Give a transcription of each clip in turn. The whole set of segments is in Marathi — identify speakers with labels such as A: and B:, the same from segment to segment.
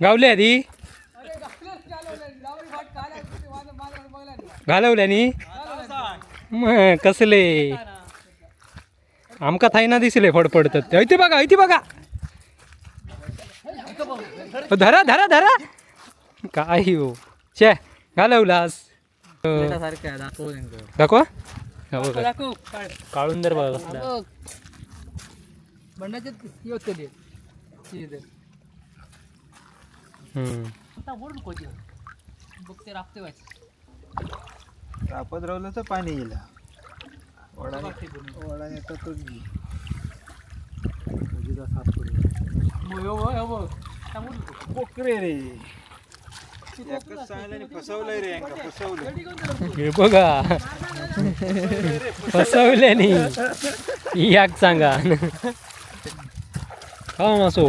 A: गावले आधी? घालवल्यानी मग कसले? आमका थायना दिसले फडफडतात. ते इथे बघा इथे बघा. धरा धरा धरा. काय हो? शे घालवलास.
B: दाखव.
A: दाखवा हा बघा. काळून दर बघा कसला हम्म.
B: रापत रावलं तर पाणी येईल. वडा वडा येतात तो? बोकरे रे. एकच चांगल्याने फसवलंय रे यांका फसवलं
A: हे बघा. फसवल्यानी याक सांगा. का मासो.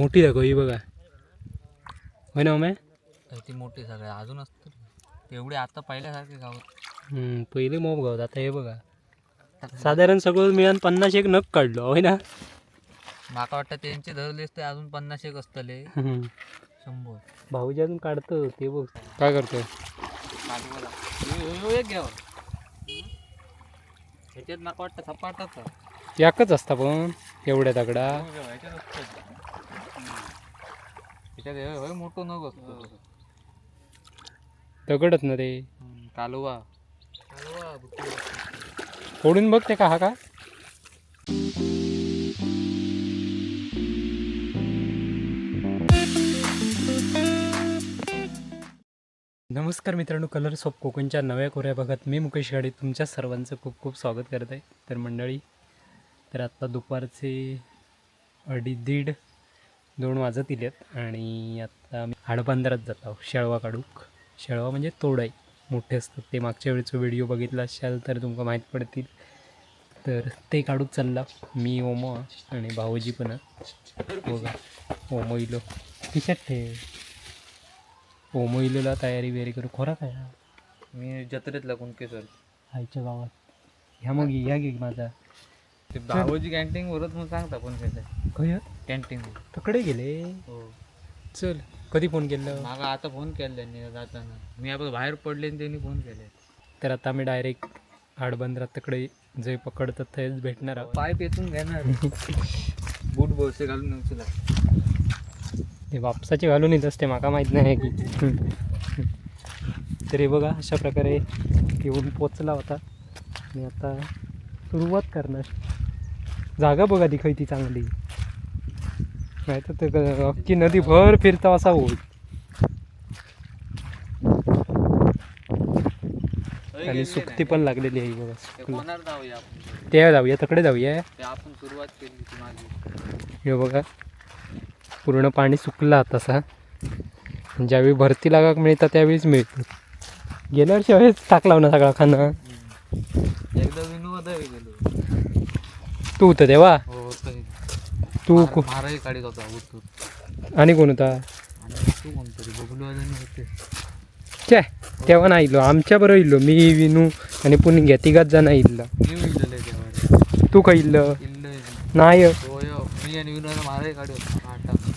A: मोठी दाखव ही बघा. होय ना उमे?
B: ती मोठी सगळ्या अजून असतं तेवढे आता पहिल्यासारखे गावात.
A: पहिले मोब गावत आता हे बघा. साधारण सगळं मिळून पन्नास एक नग काढलो होय ना?
B: माका वाटतं त्यांचे धरलेच ते अजून पन्नास एक असतले. शंभर.
A: भाऊजी अजून काढतो ते बघ. काय करतोय?
B: एक घ्यावं ह्याच्यात माका वाटतं सपाटच.
A: याकच असता पण एवढ्या दगडा.
B: हे मोठं नग असतो.
A: दगडच ना ते
B: कालवा. कालवा
A: फोडून बघ ते का हा का? नमस्कार मित्रांनो कलर्स ऑफ कोकणच्या नव्या कोऱ्या भागात मी मुकेश गाडी तुमच्या सर्वांचं खूप खूप स्वागत करत आहे. तर मंडळी तर आत्ता दुपारचे अडी दीड दोन वाजत इलेत आणि आत्ता आम्ही हाडबांधारात जात आहोत शेळवा काढूक. शेळवा म्हणजे तोडाई. मोठे असतात ते. मागच्या वेळेचा व्हिडिओ बघितला असाल तर तुमका माहीत पडतील. तर ते काढूक चालला. मी ओमो आणि भाऊजी पण. बघा ओमो इलो. खिशात ठेव. ओमो इलोला तयारी बियारी करू. खोरा काय?
B: मी जत्रेतला कोणके सर
A: आईच्या गावात. ह्या मग ह्या घे माझा.
B: ते भावोजी कॅन्टीन वरच मग सांगता पण काय
A: खय
B: कॅन्टीन
A: तकडे गेले.
B: हो.
A: चल कधी फोन केलं?
B: मागा आता फोन केला त्यांनी जाताना. मी आपण बाहेर पडले आणि त्यांनी फोन केले.
A: तर आता आम्ही डायरेक्ट हाडबंदरात तकडे जे पकडतात तेच भेटणार आहोत.
B: पाय पेचून घेणार बूट बोलसे घालून उचला
A: ते वापसाचे घालून येत असते माका माहीत नाही की. तर बघा अशा प्रकारे येऊन पोचला होता. आणि आता सुरुवात करणार. जागा बघा ती चांगली. नाही तर ते अख्खी नदी भर फिरता असा होईल. आणि सुकती पण लागलेली आहे बघा
B: ते
A: सुकली.
B: कोणाला जाऊया
A: तकडे जाऊया.
B: आपण सुरुवात केली
A: हे बघा पूर्ण पाणी सुकलं आता तसा ज्यावेळी भरती लागाक मिळतात त्यावेळीच मिळतं. गेल्या वर्षी हवेच टाकला ना सगळा खाणं.
B: एकदा
A: तू होतं तेव्हा?
B: हो
A: तू को-
B: होता
A: आणि कोण होता?
B: आणि तू कोणतरी बघलो अजून होते.
A: चे तेव्हा नाही इल्लो. आमच्या बरोबर इल्लो. मी विनू आणि पुणे घ्या तिघात जण इल्ल.
B: मी तेव्हा.
A: तू का इल्ल?
B: इल्ल
A: नाही.
B: हो यो मी आणि विनोद महाराज काढी होता. आटा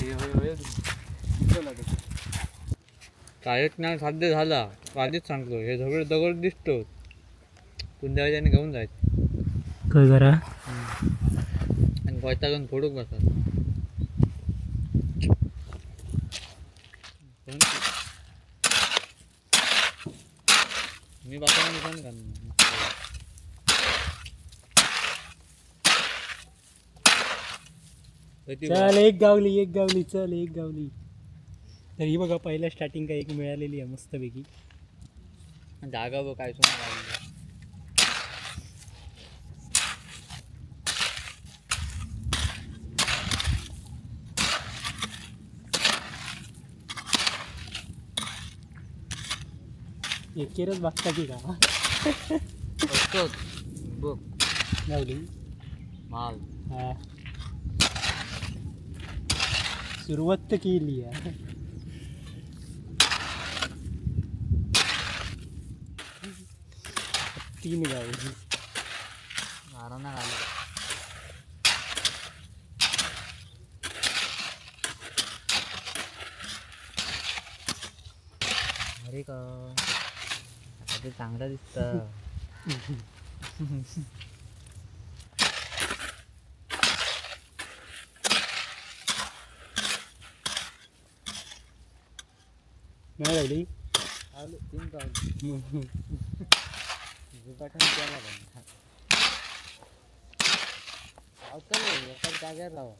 B: ते होय होय साध्य झाला. आधीच सांगतो. हे सगळे दगड दिसतो कुंद्याच्याने घेऊन जायचं.
A: काय करा
B: आणि पैसा घेऊन फोडूक बसा. मी बसा निशान
A: चल एक गावली एक गावली चल एक गावली. तर ही बघा पहिल्या स्टार्टिंग का एक मिळालेली आहे मस्तपैकी.
B: जागा बघ काय
A: एकेरच बघता की का
B: बघ.
A: गावली
B: माल.
A: हा. सुरुवात तर केली आहे. तीन गावली
B: माराना घालू अरे का? ते चांगलं दिसतं
A: नाही राहिली
B: तीन पाऊल झुकाटून त्याला पण लावतो एका जागेवर लावा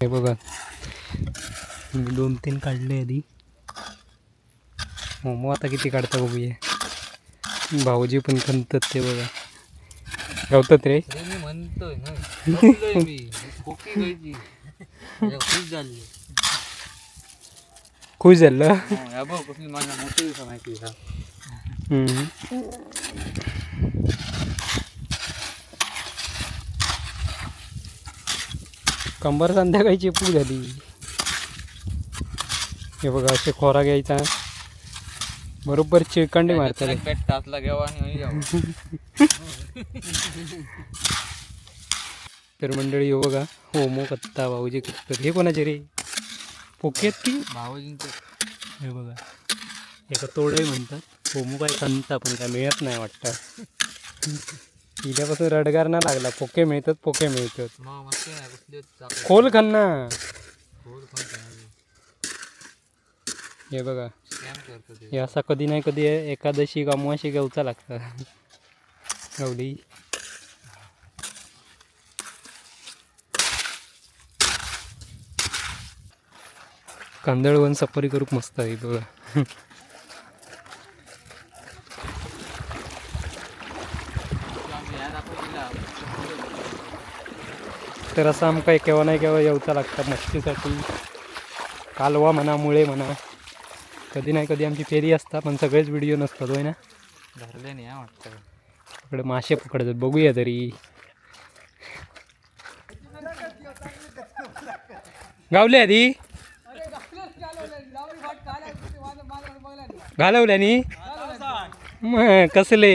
A: हे बघा मी दोन तीन काढले आधी मोमो आता किती काढता बघूया. भाऊजी पण खणतात ते बघा. गावतात रे.
B: मी म्हणतोय ना. बसलोय मी. खोकी घ्यायची खुश झाली.
A: खुश झालं.
B: या बघ कसली माझ्या मोठी दिवसा माहिती का.
A: कंबर संध्याकाळची पू झाली. हे बघा असे खोरा घ्यायचा. बरोबर चिळकंडी मारतात
B: पेट टाचला घ्यावा आणि
A: तर मंडळी हो बघा होमो कत्ता भाऊजी कत्तात हे कोणाचे रे? पोके आहेत की?
B: भावजींचं
A: हे बघा. एका तोडही म्हणतात. होमो काय खंता पण काय मिळत नाही वाटतं. हिल्यापासून रडगार ना लागला. पोके मिळतात पोके मिळतात. खोल खन्ना.
B: खोल.
A: हे बघा. हे असा कधी नाही कधी एकादशी अमावाशी गावचा लागतं. गवली कांदळवन सफारी करूक मस्त आहे बघा. तर असं आमका केव्हा नाही केव्हा येऊचा लागतं मच्छीसाठी कालवा म्हणा मुळे म्हणा. कधी नाही कधी आमची फेरी असता पण सगळेच व्हिडिओ नसतात होय ना?
B: धरले नाही वाटतं.
A: इकडे मासे पकडतात बघूया तरी. गावले आधी? घालवल्यानी मग कसले?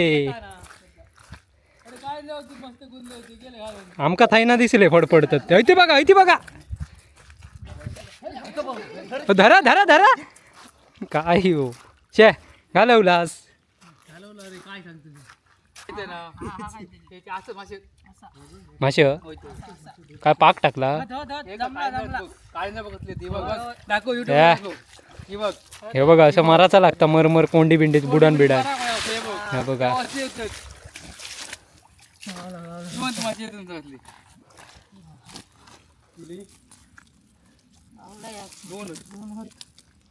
A: आमका थायना दिसले फडफडतात. ते इथे बघा इथे बघा. धरा धरा धरा. काय हो? शे घालवलास.
B: असं मासे
A: मासे काय पाक टाकला?
B: काय नाही बघतले ती बघ दाखव ही बघ
A: हे बघा असं मराचा लागता मरमर कोंडी बिंडीत बुडान बिडान.
B: हे बघ.
A: हे बघा
B: जिवंत मासे येतात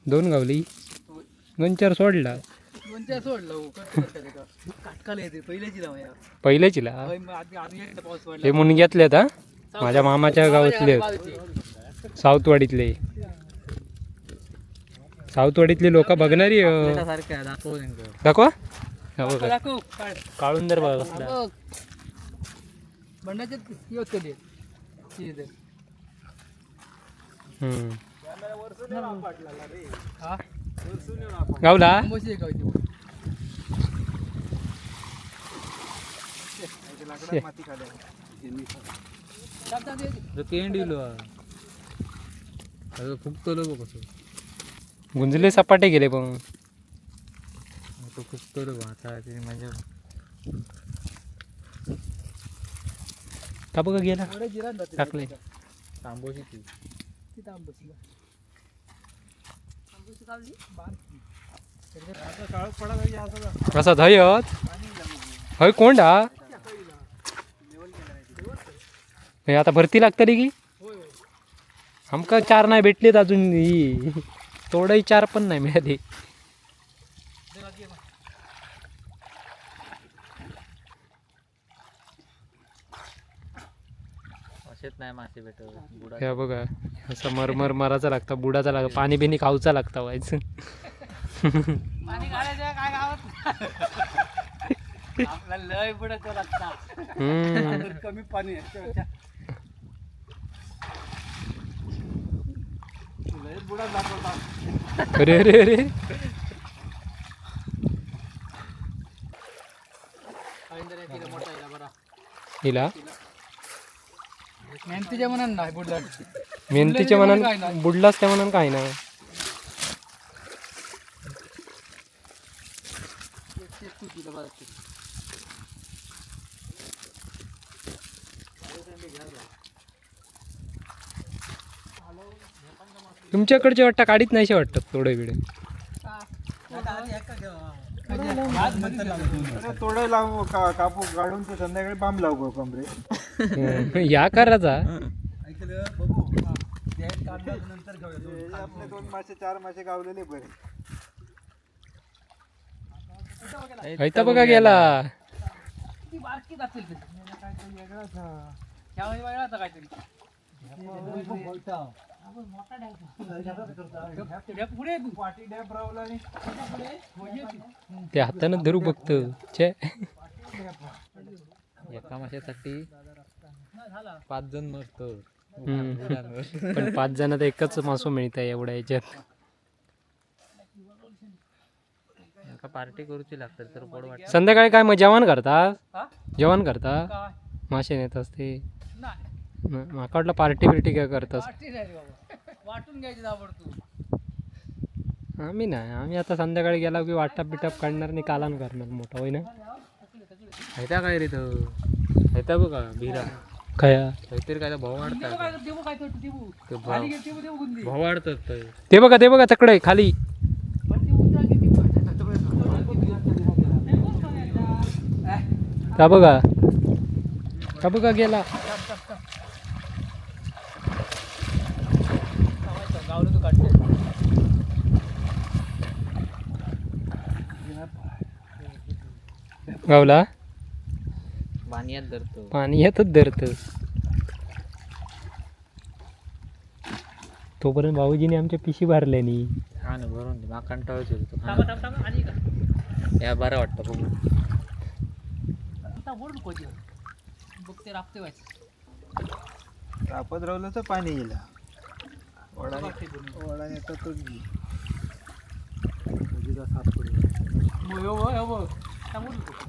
A: दोन गावली. दोन चार सोडला.
B: दोन चार सोडलं हो. काटकाला येते पहिल्याची लावा यार. पडला.
A: हे मुनग्यातले आहेत हा माझ्या मामाच्या गावातले आहेत. सावतवाडीतले. सावतवाडीतले लोक बघणारी
B: दाखव
A: बघा. काळून दर बघा
B: इथे.
A: हम्म.
B: हा?
A: गावला?
B: फुकतो बघ कसं
A: गुंजले सपाटे गेले पण.
B: तो फुकतो लो आता ते म्हणजे
A: का बघा गेला. टाकले
B: तांबोशी ती.
A: कसा धयत हय कोंड हा? हे आता भरती लागतली की? आमका चार नाही भेटलेत अजून ही. चार पण नाही मिळाली.
B: असेच नाही मासे भेटत.
A: हे बघा. असं मरमर मारायचा लागता बुडाचा लागता पाणी बिनी खाऊचा लागता व्हायचं
B: लय बुडाचं लागता. कमी पाणी
A: अरे अरे अरे. हिला?
B: मेहनतीच्या मनान नाही बुडला.
A: मेहनतीच्या मनान बुडलाच त्या मनान काही ना तुमच्याकडचे वाटत काढीत नाही वाटत थोडे वेळे
C: थोडं लावू कापू काढून ते संध्याकाळी बांब लावू कमरे?
A: या कराचा.
C: आपले दोन मासे चार मासे गावलेले बरे.
A: बघा गेला. ते. हातानं धरू बघतो छे.
B: एका माशासाठी पाच जण मरतो
A: हम्म. पण पाच जणात एकच मासो मिळत आहे एवढ्या याच्यात.
B: पार्टी करूची लागतात तर पोट वाटत.
A: संध्याकाळी काय मग जेवण करता? जेवण करता? मासे नेत असते. माका वाटलं पार्टी बिर्टी काय करतास.
D: वाटून घ्यायची
A: आम्ही नाही आम्ही आता संध्याकाळी गेला की वाटाप बिटाप काढणार नाही कालान करणार मोठा होय ना
B: हैता काय रे तो? बघा भिरा
A: काय?
B: काहीतरी काय भाव वाढतात.
D: तो
B: ते भाव भाव वाढतात
A: बघा ते बघा तकडे खाली. का बघा? का बघा गेला?
D: गावलं तू काढतो
A: गावला?
B: पाण्यात धरतो.
A: पाणी येतच धरत तोपर्यंत भाऊजीने आमच्या पिशी भरल्यानी
B: हा ना भरून दे. माका कंटाळच येतो
D: थांबा थांबा थांबा. आणि का?
B: या बरं वाटतं बघू.
D: आता बोल कोजी बघ ते राबते व्हायचं
C: तापत राहिलं तर पाणी येईल. वडाने वडाने येतातच घे.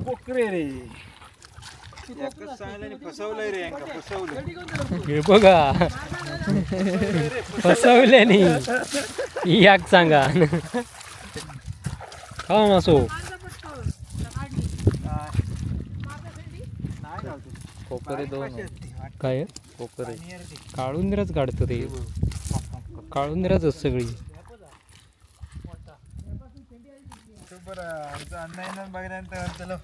C: कोकरे रे. एकच सांगितलं आणि फसवलंय रे यांका फसवलं
A: हे बघा. फसवल्यानी. याक सांगा. हा मासो
C: नाही
B: कोकरे दोन
A: काय?
B: कोकरे
A: काळुंदरच काढतो ते काळुंदरच सगळी.
C: तो बरं आमचं अन्न येणं बघल्यानंतर चलो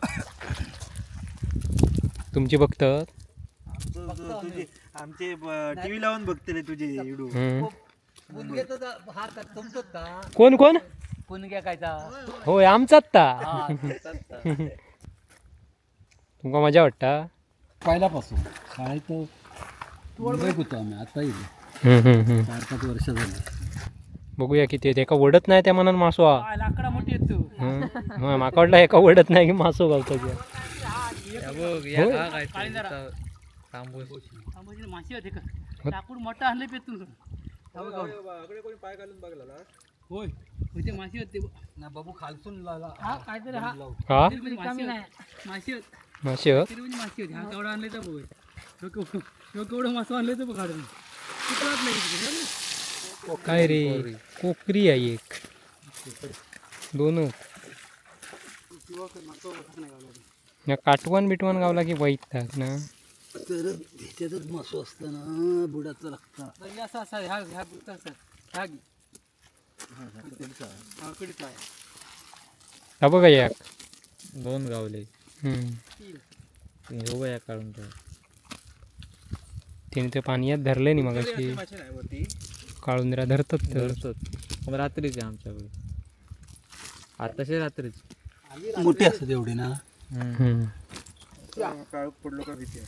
A: तुमची बघतात
C: आमचं जो- तुझे आमचे टीव्ही लावून बघतले तुझे व्हिडिओ.
A: कोण कोण?
D: पुणग्या कायचा?
A: होय आमचाच ता.
D: हा
A: तुमका मजा वाटता?
E: पहिल्यापासून. शाळेत मुंबईत होतो आम्ही आता येईल. चार पाच वर्ष झाली.
A: बघूया किती. एका वडत नाही त्या मनान मासो हा माका वाटलं एका वडत नाही की मासो.
B: या बघ या
A: होय.
B: का काय ते नुसतं तांबूस.
D: माशी होते का? लाकूड मोठा आणले पेतून
C: कोणी पाय घालून बघला
D: होय. होते माशी होते.
E: ना बाबू खालसून
D: हा काहीतरी हा.
A: हा?
D: माशी होत. माशी होत.
A: मासे हो?
D: तरी माशी होती. हा केवढा आणले तर बघ ह्यो केव- ह्यो केवढं मासं आणले तर बघ काढून. चिकलात नाही किती,
A: काय रे? कोकरी आहे एक. दोनच या काटवण बिटवण गावला की वाईट टाक ना
E: तर ह्याच्यातच मासू असताना बुडाचं लागतं
D: तरी असं असं ह्या ह्या बुकचा असं ह्या घे. हा कडीचा आहे
A: हा बघा एक.
B: दोन गावले.
A: हम्म.
B: हे बघ या काढून ठेव.
A: तिने ते पाण्यात धरले नाही मग अशी
C: मासे नाही वरती.
A: काळुंदऱ्या धरतात तर.
B: धरतात. मग रात्रीच आहे आमच्याकडे. आताशी रात्रीच.
E: मोठी असतात एवढी ना.
C: काळ पडलो का भीती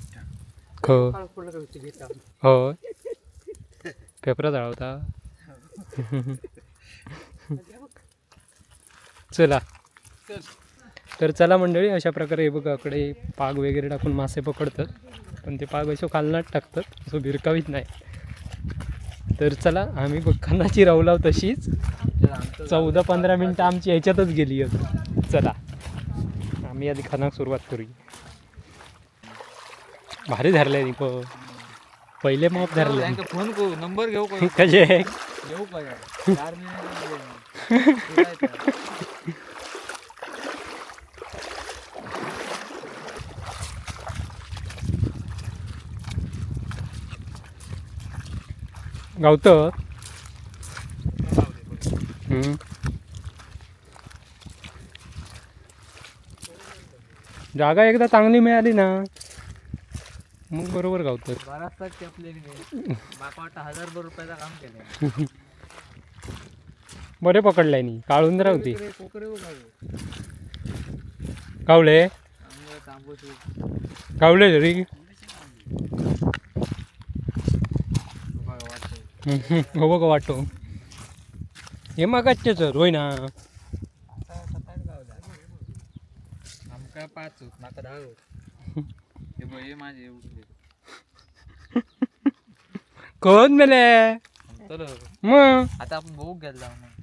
D: काळ का घेता
A: हो. पेपरा जाळवता. चला. तर चला मंडळी अशा प्रकारे हे बघा इकडे पाग वगैरे टाकून मासे पकडतात. पण ते पाग असे खालनात टाकतात असं भिरकावीत नाही. तर चला आम्ही बघ खानाची तशीच. चौदा पंधरा मिनटं आमची ह्याच्यातच गेली अजून. चला. आम्ही आधी खाना सुरुवात करू भारी धरले ती पहिले माप धरले
B: फोन करू नंबर घेऊ
A: कसे
B: घेऊ
A: गावत? जागा एकदा चांगली मिळाली ना मग बरोबर गावतं
B: बराचसा चपलेली बापा वाटतं हजार भर रुपयाचं काम केलं
A: बरे पकडलाय नी काळून राहते
B: तांबूस
A: गावले तरी हो बघ वाटतो हे मागाचे सर होय ना.
B: आमका पाच होत? माका दहा होत. हे बघ हे माझे एवढे
A: कोण मेले?
B: चल.
A: मग?
B: आता आपण बघू गेला जाऊ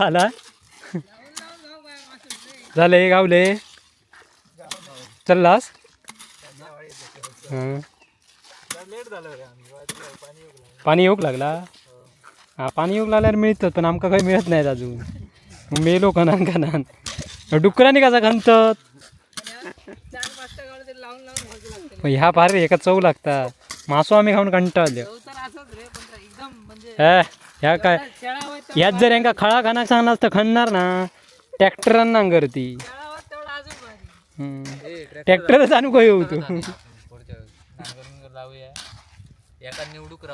A: आला? झाले गावले? चाललास. पाणी येऊक लागला? हा पाणी येऊक लागल्यावर मिळतात पण आमका काही मिळत नाहीत अजून. मेलो खनान खनान डुकरांनी कसा खणतात ह्या फार एका चव लागता मासो आम्ही खाऊन कंटाळले.
D: ते
A: ह्या काय
D: शेळावत
A: यात जर यांका खळा खाना सांगणार तर खणणार ना. ट्रॅक्टरांना
D: भारी
A: हम्म. ट्रॅक्टरच आणू काही होतो
B: एका निवडूक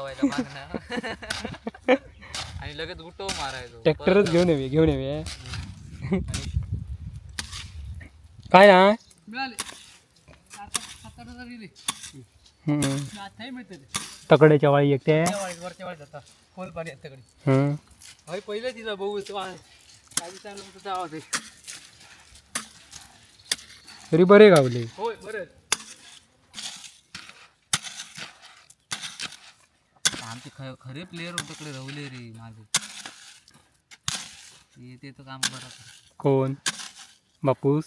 B: आणि लगेच गुटो मारायचो
A: ट्रॅक्टरच घेऊन येवे घेऊन येवे काय ना?
D: मिळाले. मिळते ते
A: तकड्याच्या वाळी एकटे
D: वाळीत वरच्या वाळीत जातात. खोल पाणी आहे तिकडे.
A: हम्म.
D: होय पहिलं तिला बघू तो आहे काही चांगलं तुझा आवाज आहे
A: तरी बरे गावले.
D: होय बरं.
B: आमचे ख खरे प्लेअर तिकडे रवले रे माझे ते तर काम करत
A: कोण? बापूस?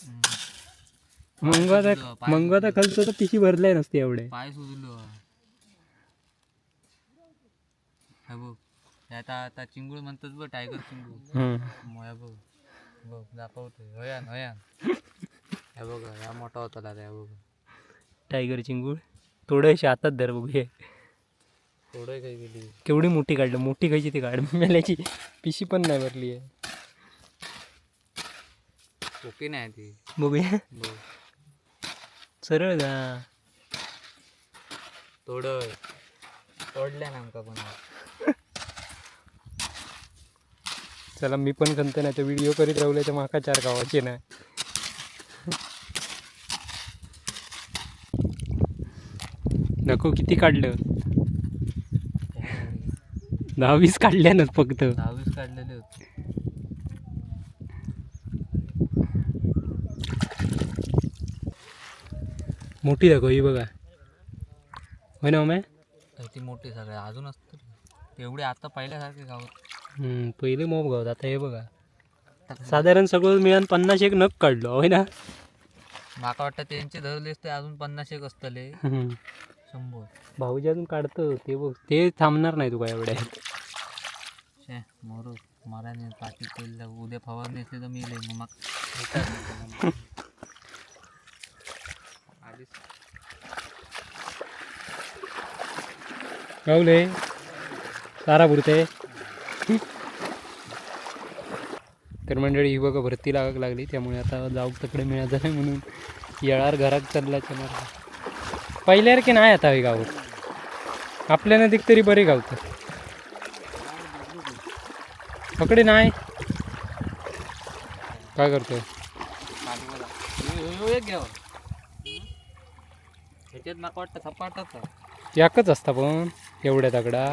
A: मंग आता मंग आता खालचं तर पिशी भरलाय नसते एवढे.
B: पाय सुजलो. हे बघ. हे आता आता चिंगूळ म्हणतात बघ टायगर चिंगूळ. मोया बघ. बघ दाखवतोय. हयान हयान. हे बघ या मोठा होता दादा हे बघ.
A: टायगर चिंगूळ. थोडेसे हातात धर बघूया
B: थोडं काही गेली.
A: केवढी मोठी काढलं मोठी खायची ती काढ. मेल्याची पिशी पण नाही भरली आहे.
B: ओके नाही ती.
A: बघूया
B: बघ.
A: सरळ का
B: थोडं. तोडल्या ना आमका पण
A: चला मी पण खंत नाही तर व्हिडिओ करीत राहिले तर माका चार गावाचे नाही नको किती काढलं? दहा वीस काढल्यानच फक्त.
B: दहावीस काढलेले होते.
A: मोठी दाखव ही बघा. होय ना मॅ
B: ती मोठी सगळे अजून असतं तेवढे आता पहिल्यासारखे गावात.
A: पहिले मोब गावत आता हे बघा. साधारण सगळं मिळून पन्नास एक नग काढलो होय ना?
B: माका वाटतं त्यांचे धरले असते अजून पन्नास एक असतले. शंभर.
A: भाऊजी अजून काढतं ते बघ ते थांबणार नाही तुका एवढ्या.
B: मोरू माराने पाठी उद्या फवारणी असली तर मी येईल मग
A: गावले सारा पुरते तर मंडळी ही बघा भरती लागाक लागली. त्यामुळे आता जाऊ तकडे मिळत नाही म्हणून येळार घरात चालल्याच्या मार्ग पहिल्यार की नाही आता हे गावात आपल्या नदीक तरी बरे गावतं पकडे नाही. काय करतोय?
B: पाठीवाला. ह्यो- ह्यो एक घ्यावा ह्याच्यात माका वाटतं सपाटच आहे
A: याकच असता पण एवढ्या तगडा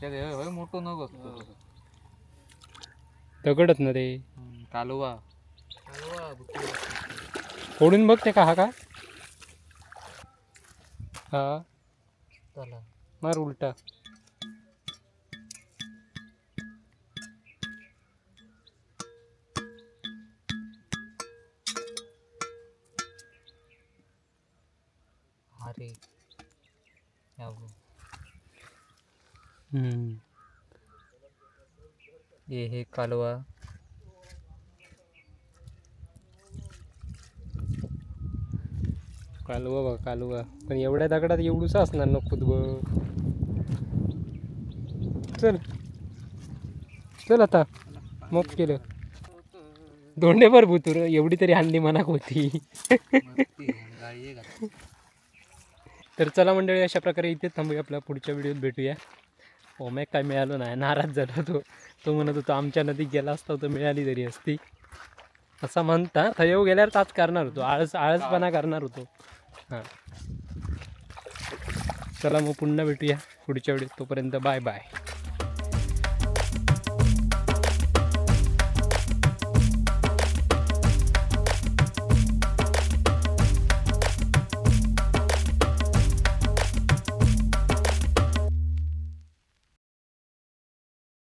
B: ह्याच्यात हे- हे मोठं नग असतो.
A: दगडच ना ते
B: हम्म, कालवा.
A: फोडून बघ ते का हा का? हा.
B: चला.
A: मार उलटा.
B: हे हे कालवा।
A: कालवा बघ कालवा. पण एवढ्या दगडात एवढूच असणार नको खुद चल. चल आता. मग केलं. दोंडेभर भुतूर. एवढी तरी आणली मनाक होती. तर चला मंडळी अशा प्रकारे इथे थांबूया. आपला पुढच्या व्हिडिओत भेटूया. ओमे काय मिळालो नाही. नाराज झाला तो तो म्हणत होतो आमच्या नदीत गेला असता तर मिळाली तरी असती. असं म्हणता थयव गेल्यावर ताच करणार होतो. आळस आळसपणा करणार होतो. हां. चला मग पुन्हा भेटूया पुढच्या वेळेस. तोपर्यंत बाय बाय.